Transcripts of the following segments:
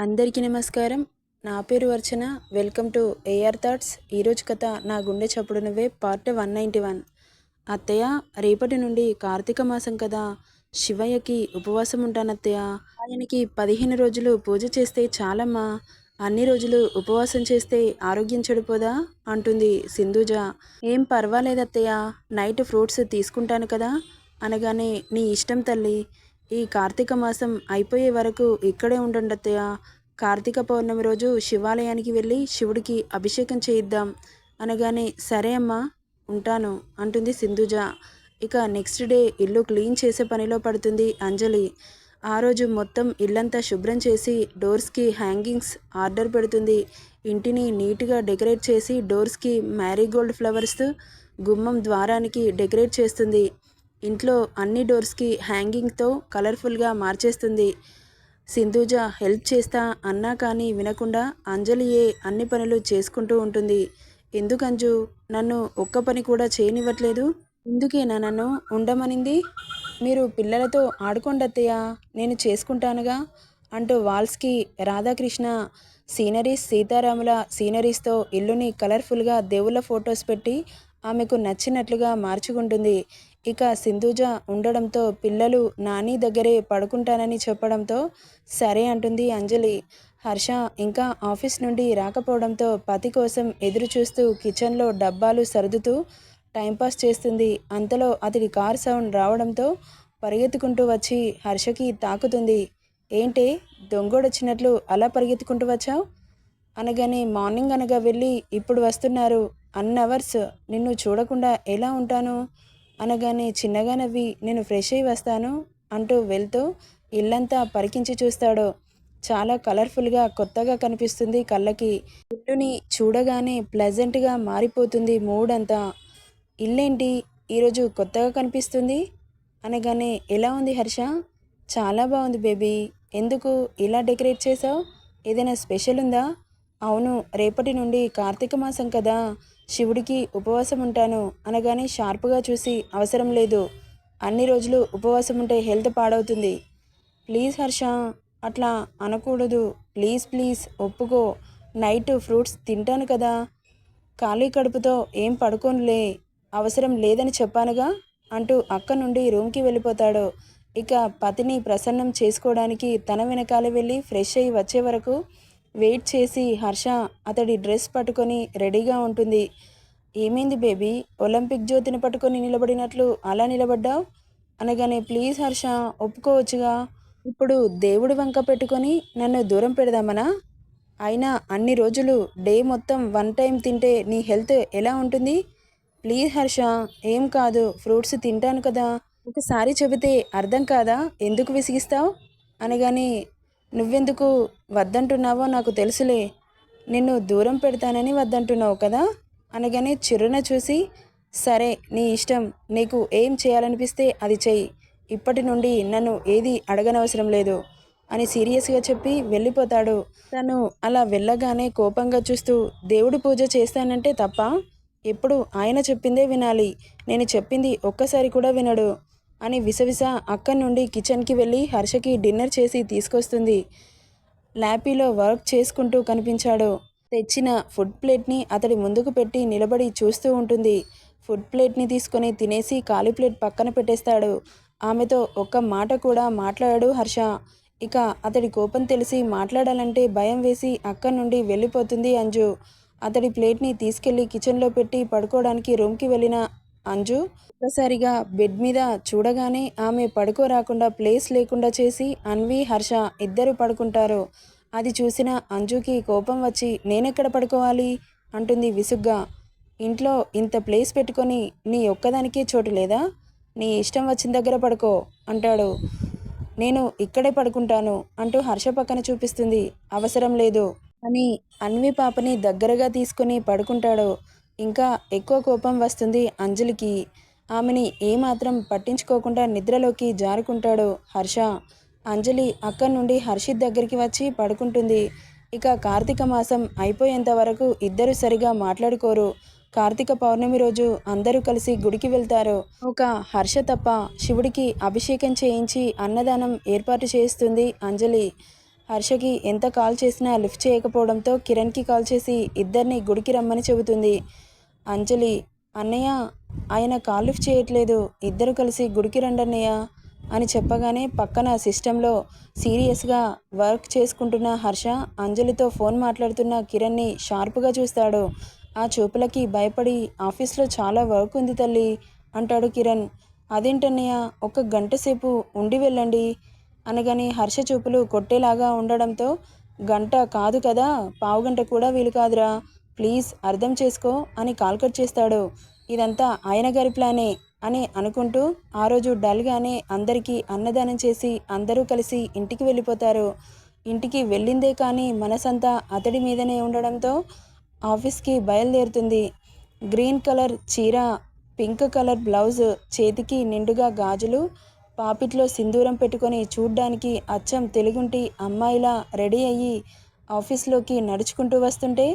అందరికీ నమస్కారం. నా పేరు Archana. Welcome to AR thoughts. ఈరోజు కథ నా గుండె చప్పుడు నువ్వే పార్ట్ వన్ నైంటీ వన్. అత్తయ్య రేపటి నుండి కార్తీక మాసం కదా. శివయ్యకి ఉపవాసం ఉంటాను అత్తయ్య ఆయనకి పదిహేను రోజులు పూజ చేస్తే చాలమ్మా. అన్ని రోజులు ఉపవాసం చేస్తే ఆరోగ్యం చెడిపోదా? అంటుంది సింధుజ. ఏం పర్వాలేదు అత్తయ్య నైట్ ఫ్రూట్స్ తీసుకుంటాను కదా. అనగానే నీ ఇష్టం తల్లి. ఈ కార్తీక మాసం అయిపోయే వరకు ఇక్కడే ఉండండి అత్తయ్య కార్తీక పౌర్ణమి రోజు శివాలయానికి వెళ్ళి శివుడికి అభిషేకం చేయిద్దాం. అనగానే సరే అమ్మా ఉంటాను అంటుంది సింధుజ. ఇక నెక్స్ట్ డే ఇల్లు క్లీన్ చేసే పనిలో పడుతుంది అంజలి. ఆ రోజు మొత్తం ఇల్లంతా శుభ్రం చేసి డోర్స్కి హ్యాంగింగ్స్ ఆర్డర్ పెడుతుంది. ఇంటిని నీట్గా డెకరేట్ చేసి డోర్స్కి మ్యారీగోల్డ్ ఫ్లవర్స్ గుమ్మం ద్వారానికి డెకరేట్ చేస్తుంది. ఇంట్లో అన్ని డోర్స్కి హ్యాంగింగ్తో కలర్ఫుల్గా మార్చేస్తుంది. సింధూజ హెల్ప్ చేస్తా అన్నా కానీ వినకుండా అంజలియే అన్ని పనులు చేసుకుంటూ ఉంటుంది. ఎందుకంజు నన్ను ఒక్క పని కూడా చేయనివ్వట్లేదు? ఎందుకేనా నన్ను ఉండమనింది? మీరు పిల్లలతో ఆడుకోండత్తయ్యా నేను చేసుకుంటానుగా అంటూ వాల్స్కి రాధాకృష్ణ సీనరీస్ సీతారాముల సీనరీస్తో ఇల్లుని కలర్ఫుల్గా దేవుళ్ళ ఫొటోస్ పెట్టి ఆమెకు నచ్చినట్లుగా మార్చుకుంటుంది. ఇక సింధుజ ఉండడంతో పిల్లలు నాని దగ్గరే పడుకుంటానని చెప్పడంతో సరే అంటుంది అంజలి. హర్ష ఇంకా ఆఫీస్ నుండి రాకపోవడంతో పతి కోసం ఎదురు చూస్తూ కిచెన్లో డబ్బాలు సర్దుతూ టైంపాస్ చేస్తుంది. అంతలో అతడి కార్ సౌండ్ రావడంతో పరిగెత్తుకుంటూ వచ్చి హర్షకి తాకుతుంది. ఏంటి? దొంగోడొచ్చినట్లు అలా పరిగెత్తుకుంటూ వచ్చావు? అనగానే మార్నింగ్ అనగా వెళ్ళి ఇప్పుడు వస్తున్నారు. అన్ అవర్స్ నిన్ను చూడకుండా ఎలా ఉంటాను? అనగానే చిన్నగా నవ్వి నేను ఫ్రెష్ అయి వస్తాను అంటూ వెళ్తూ ఇల్లంతా పరికించి చూస్తాడు. చాలా కలర్ఫుల్గా కొత్తగా కనిపిస్తుంది కళ్ళకి. ఇల్లుని చూడగానే ప్లెజెంట్గా మారిపోతుంది మూడ్ అంతా ఇల్లేంటి? ఈరోజు కొత్తగా కనిపిస్తుంది? అనగానే ఎలా ఉంది హర్ష? చాలా బాగుంది బేబీ. ఎందుకు? ఇలా డెకరేట్ చేసావు? ఏదైనా స్పెషల్ ఉందా? అవును రేపటి నుండి కార్తీక మాసం కదా. శివుడికి ఉపవాసం ఉంటాను అనగానే షార్ప్గా చూసి అవసరం లేదు. అన్ని రోజులు ఉపవాసం ఉంటే హెల్త్ పాడవుతుంది. ప్లీజ్ హర్ష అట్లా అనకూడదు. ప్లీజ్ ప్లీజ్ ఒప్పుకో. నైట్ ఫ్రూట్స్ తింటాను కదా. ఖాళీ కడుపుతో ఏం పడుకోనులే. అవసరం లేదని చెప్పానుగా అంటూ అక్క నుండి రూమ్కి వెళ్ళిపోతాడు. ఇక పతిని ప్రసన్నం చేసుకోవడానికి తన వెనకాల వెళ్ళి ఫ్రెష్ అయ్యి వచ్చే వరకు వెయిట్ చేసి హర్ష అతడి డ్రెస్ పట్టుకొని రెడీగా ఉంటుంది. ఏమైంది బేబీ? ఒలింపిక్ జ్యోతిని పట్టుకొని నిలబడినట్లు అలా నిలబడ్డావు? అనగానే ప్లీజ్ హర్ష ఒప్పుకోవచ్చుగా. ఇప్పుడు దేవుడి వంక పెట్టుకొని నన్ను దూరం పెడదామనా? అయినా అన్ని రోజులు డే మొత్తం వన్ టైం తింటే నీ హెల్త్ ఎలా ఉంటుంది? ప్లీజ్ హర్ష ఏం కాదు ఫ్రూట్స్ తింటాను కదా. ఒకసారి చెబితే అర్థం కాదా? ఎందుకు విసిగిస్తావు? అనగానే నువ్వెందుకు వద్దంటున్నావో నాకు తెలుసులే. నిన్ను దూరం పెడతానని వద్దంటున్నావు కదా? అనగానే చిరున చూసి సరే నీ ఇష్టం. నీకు ఏం చేయాలనిపిస్తే అది చెయ్యి. ఇప్పటి నుండి నన్ను ఏది అడగనవసరం లేదు అని సీరియస్గా చెప్పి వెళ్ళిపోతాడు. తను అలా వెళ్ళగానే కోపంగా చూస్తూ దేవుడి పూజ చేస్తానంటే తప్ప? ఎప్పుడు ఆయన చెప్పిందే వినాలి. నేను చెప్పింది ఒక్కసారి కూడా వినడు. అని విసవిస అక్కడి నుండి కిచెన్కి వెళ్ళి హర్షకి డిన్నర్ చేసి తీసుకొస్తుంది. ల్యాపీలో వర్క్ చేసుకుంటూ కనిపించాడు. తెచ్చిన ఫుడ్ ప్లేట్ని అతడి ముందుకు పెట్టి నిలబడి చూస్తూ ఉంటుంది. ఫుడ్ ప్లేట్ని తీసుకొని తినేసి ఖాళీ ప్లేట్ పక్కన పెట్టేస్తాడు. ఆమెతో ఒక్క మాట కూడా మాట్లాడాడు హర్ష. ఇక అతడి కోపం తెలిసి మాట్లాడాలంటే భయం వేసి అక్కడి నుండి వెళ్ళిపోతుంది అంజు. అతడి ప్లేట్ని తీసుకెళ్ళి కిచెన్లో పెట్టి పడుకోవడానికి రూమ్కి వెళ్ళిన అంజు ఒక్కసారిగా బెడ్ మీద చూడగానే ఆమె పడుకోరాకుండా ప్లేస్ లేకుండా చేసి అన్వి హర్ష ఇద్దరు పడుకుంటారు. అది చూసిన అంజుకి కోపం వచ్చి నేనెక్కడ పడుకోవాలి? అంటుంది విసుగ్గా. ఇంట్లో ఇంత ప్లేస్ పెట్టుకొని నీ ఒక్కదానికే చోటు లేదా? నీ ఇష్టం వచ్చిన దగ్గర పడుకో అంటాడు. నేను ఇక్కడే పడుకుంటాను అంటూ హర్ష పక్కన చూపిస్తుంది. అవసరం లేదు అని అన్వి పాపని దగ్గరగా తీసుకొని పడుకుంటాడు. ఇంకా ఎక్కువ కోపం వస్తుంది అంజలికి. ఆమెని ఏమాత్రం పట్టించుకోకుండా నిద్రలోకి జారుకుంటాడు హర్ష. అంజలి అక్కడి నుండి హర్షిత్ దగ్గరికి వచ్చి పడుకుంటుంది. ఇక కార్తీక మాసం అయిపోయేంత వరకు ఇద్దరు సరిగా మాట్లాడుకోరు. కార్తీక పౌర్ణమి రోజు అందరూ కలిసి గుడికి వెళ్తారు. ఒక హర్ష తప్ప శివుడికి అభిషేకం చేయించి అన్నదానం ఏర్పాటు చేస్తుంది అంజలి. హర్షకి ఎంత కాల్ చేసినా లిఫ్ట్ చేయకపోవడంతో కిరణ్కి కాల్ చేసి ఇద్దరిని గుడికి రమ్మని చెబుతుంది. అంజలి అన్నయ్య ఆయన కాల్ లిఫ్ట్ చేయట్లేదు. ఇద్దరు కలిసి గుడికి రండి అన్నయ్య అని చెప్పగానే పక్కన సిస్టంలో సీరియస్గా వర్క్ చేసుకుంటున్న హర్ష అంజలితో ఫోన్ మాట్లాడుతున్న కిరణ్ని షార్ప్గా చూస్తాడు. ఆ చూపులకి భయపడి ఆఫీస్లో చాలా వర్క్ ఉంది తల్లి అంటాడు కిరణ్. అదేంటన్నయ్య ఒక గంట సేపు ఉండి వెళ్ళండి అనగానే హర్ష చూపులు కొట్టేలాగా ఉండడంతో గంట కాదు కదా పావుగంట కూడా వీలు కాదురా ప్లీజ్ అర్థం చేసుకో అని కాల్ కట్ చేస్తాడు. ఇదంతా ఆయన గారి ప్లానే అని అనుకుంటూ ఆ రోజు డల్గానే అందరికీ అన్నదానం చేసి అందరూ కలిసి ఇంటికి వెళ్ళిపోతారు. ఇంటికి వెళ్ళిందే కానీ మనసంతా అతడి మీదనే ఉండడంతో ఆఫీస్కి బయలుదేరుతుంది. గ్రీన్ కలర్ చీర పింక్ కలర్ బ్లౌజ్ చేతికి నిండుగా గాజులు పాపిట్లో సింధూరం పెట్టుకొని చూడ్డానికి అచ్చం తెలుగుంటి అమ్మాయిలా రెడీ అయ్యి ఆఫీస్లోకి నడుచుకుంటూ వస్తుంటే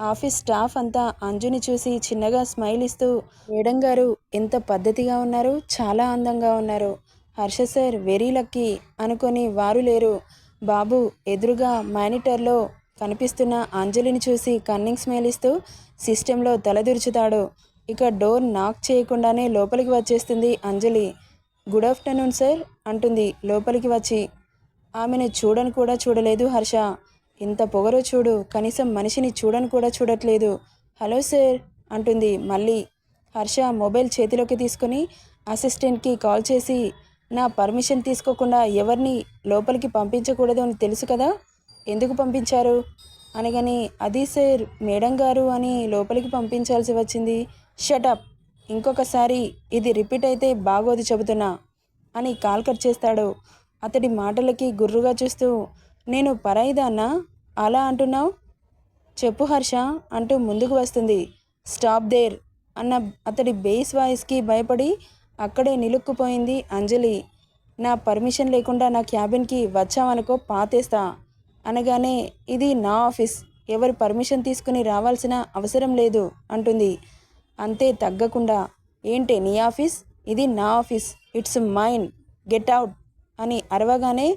ఆఫీస్ స్టాఫ్ అంతా అంజుని చూసి చిన్నగా స్మైల్ ఇస్తూ మేడం గారు ఎంత పద్ధతిగా ఉన్నారు? చాలా అందంగా ఉన్నారు. హర్ష సార్ వెరీ లక్కీ అనుకొని వారు లేరు. బాబు ఎదురుగా మానిటర్లో కనిపిస్తున్న అంజలిని చూసి కన్నింగ్ స్మైల్ ఇస్తూ సిస్టంలో తలదిరుచుతాడు ఇక డోర్ నాక్ చేయకుండానే లోపలికి వచ్చేస్తుంది అంజలి. గుడ్ ఆఫ్టర్నూన్ సార్ అంటుంది లోపలికి వచ్చి. ఆమెను చూడను కూడా చూడలేదు హర్ష. ఇంత పొగరో చూడు కనీసం మనిషిని చూడను కూడా చూడట్లేదు. హలో సార్ అంటుంది మళ్ళీ. హర్ష మొబైల్ చేతిలోకి తీసుకొని అసిస్టెంట్కి కాల్ చేసి నా పర్మిషన్ తీసుకోకుండా ఎవరిని లోపలికి పంపించకూడదు అని తెలుసు కదా? ఎందుకు పంపించారు? అనగాని అది సార్ మేడం గారు అని లోపలికి పంపించాల్సి వచ్చింది. షటప్ ఇంకొకసారి ఇది రిపీట్ అయితే బాగోదు చెబుతున్నా అని కాల్ కట్ చేస్తాడు. అతడి మాటలకి గుర్రుగా చూస్తూ నేను పరాయిదాన్నా అలా అంటున్నావు? చెప్పు హర్ష అంటూ ముందుకు వస్తుంది. స్టాప్ దేర్ అన్న అతడి బేస్ వాయిస్కి భయపడి అక్కడే నిలుక్కుపోయింది అంజలి. నా పర్మిషన్ లేకుండా నా క్యాబిన్కి వచ్చావనుకో పాతేస్తా. అనగానే ఇది నా ఆఫీస్. ఎవరి పర్మిషన్ తీసుకుని రావాల్సిన అవసరం లేదు అంటుంది. అంతే తగ్గకుండా ఏంటి నీ ఆఫీస్? ఇది నా office. It's mind get out అని అరవగానే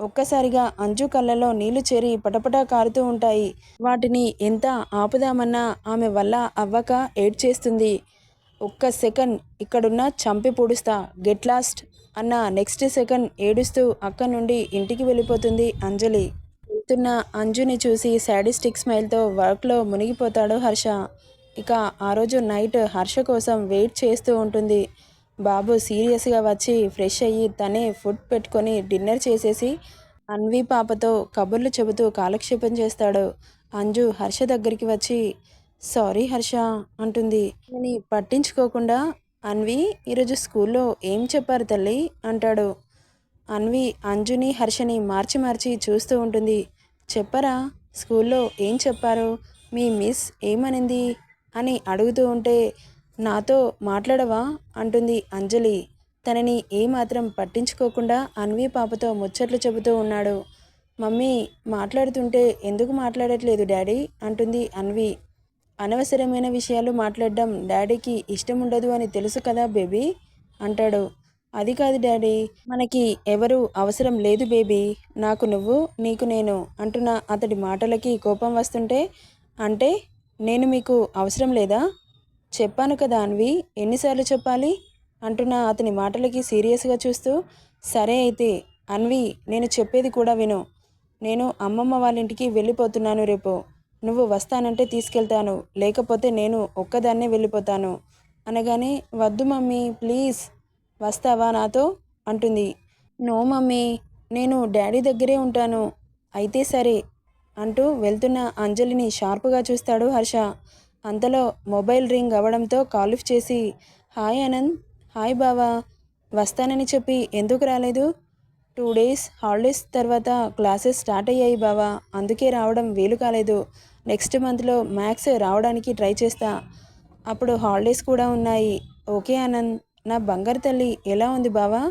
ఒక్కసారిగా అంజు కళ్ళలో నీళ్ళు చేరి పటపటా కారుతూ ఉంటాయి. వాటిని ఎంత ఆపుదామన్నా ఆమె వల్ల అవ్వక ఏడ్చేస్తుంది. ఒక్క సెకండ్ ఇక్కడున్న చంపి పొడుస్తా గెట్ లాస్ట్ అన్న నెక్స్ట్ సెకండ్ ఏడుస్తూ అక్క నుండి ఇంటికి వెళ్ళిపోతుంది అంజలి. వెళ్తున్న అంజుని చూసి సాడిస్టిక్ స్మైల్తో వర్క్లో మునిగిపోతాడు హర్ష. ఇక ఆ రోజు నైట్ హర్ష కోసం వెయిట్ చేస్తూ ఉంటుంది. బాబు సీరియస్గా వచ్చి ఫ్రెష్ అయ్యి తనే ఫుడ్ పెట్టుకొని డిన్నర్ చేసేసి అన్వి పాపతో కబుర్లు చెబుతూ కాలక్షేపం చేస్తాడు. అంజు హర్ష దగ్గరికి వచ్చి సారీ హర్ష అంటుంది. అని పట్టించుకోకుండా అన్వి ఈరోజు స్కూల్లో ఏం చెప్పారు తల్లి? అంటాడు. అన్వి అంజుని హర్షని మార్చి మార్చి చూస్తూ ఉంటుంది. చెప్పరా? స్కూల్లో ఏం చెప్పారు? మీ మిస్ ఏమనింది? అని అడుగుతూ ఉంటే నాతో మాట్లాడవా? అంటుంది అంజలి. తనని ఏమాత్రం పట్టించుకోకుండా అన్వి పాపతో ముచ్చట్లు చెబుతూ ఉన్నాడు. మమ్మీ మాట్లాడుతుంటే ఎందుకు మాట్లాడట్లేదు డాడీ? అంటుంది అన్వి. అనవసరమైన విషయాలు మాట్లాడడం డాడీకి ఇష్టం ఉండదు అని తెలుసు కదా బేబీ? అంటాడు. అది కాదు డాడీ మనకి ఎవరు అవసరం లేదు బేబీ. నాకు నువ్వు నీకు నేను అంటున్న అతడి మాటలకి కోపం వస్తుంటే అంటే నేను మీకు అవసరం లేదా? చెప్పాను కదా అన్వి ఎన్నిసార్లు చెప్పాలి? అంటున్న అతని మాటలకి సీరియస్గా చూస్తూ సరే అయితే అన్వి నేను చెప్పేది కూడా విను. నేను అమ్మమ్మ వాళ్ళ ఇంటికి వెళ్ళిపోతున్నాను రేపు. నువ్వు వస్తానంటే తీసుకెళ్తాను. లేకపోతే నేను ఒక్కదాన్నే వెళ్ళిపోతాను. అనగానే వద్దు మమ్మీ ప్లీజ్. వస్తావా నాతో? అంటుంది. నో మమ్మీ నేను డాడీ దగ్గరే ఉంటాను. అయితే సరే అంటూ వెళ్తున్న అంజలిని షార్ప్గా చూస్తాడు హర్ష. అంతలో మొబైల్ రింగ్ అవ్వడంతో కాల్ లిఫ్ట్ చేసి హాయ్ ఆనంద్ హాయ్ బావా వస్తానని చెప్పి ఎందుకు రాలేదు? టూ డేస్ హాలిడేస్ తర్వాత క్లాసెస్ స్టార్ట్ అయ్యాయి బావా అందుకే రావడం వీలు కాలేదు. నెక్స్ట్ మంత్లో మ్యాథ్స్ రావడానికి ట్రై చేస్తా. అప్పుడు హాలిడేస్ కూడా ఉన్నాయి. ఓకే ఆనంద్ నా బంగారు తల్లి ఎలా ఉంది బావా?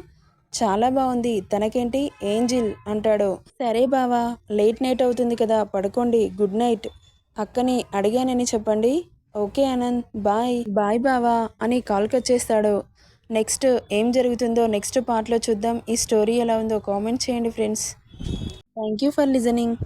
చాలా బాగుంది. తనకేంటి? ఏంజిల్ అంటాడు. సరే బావా లేట్ నైట్ అవుతుంది కదా పడుకోండి. Good night. అక్కని అడిగానని చెప్పండి. Okay Anand bye. బాయ్ బావా అని కాల్ కట్ చేస్తాడు. నెక్స్ట్ ఏం జరుగుతుందో నెక్స్ట్ పార్ట్లో చూద్దాం. ఈ స్టోరీ ఎలా ఉందో కామెంట్ చేయండి friends. Thank you for listening.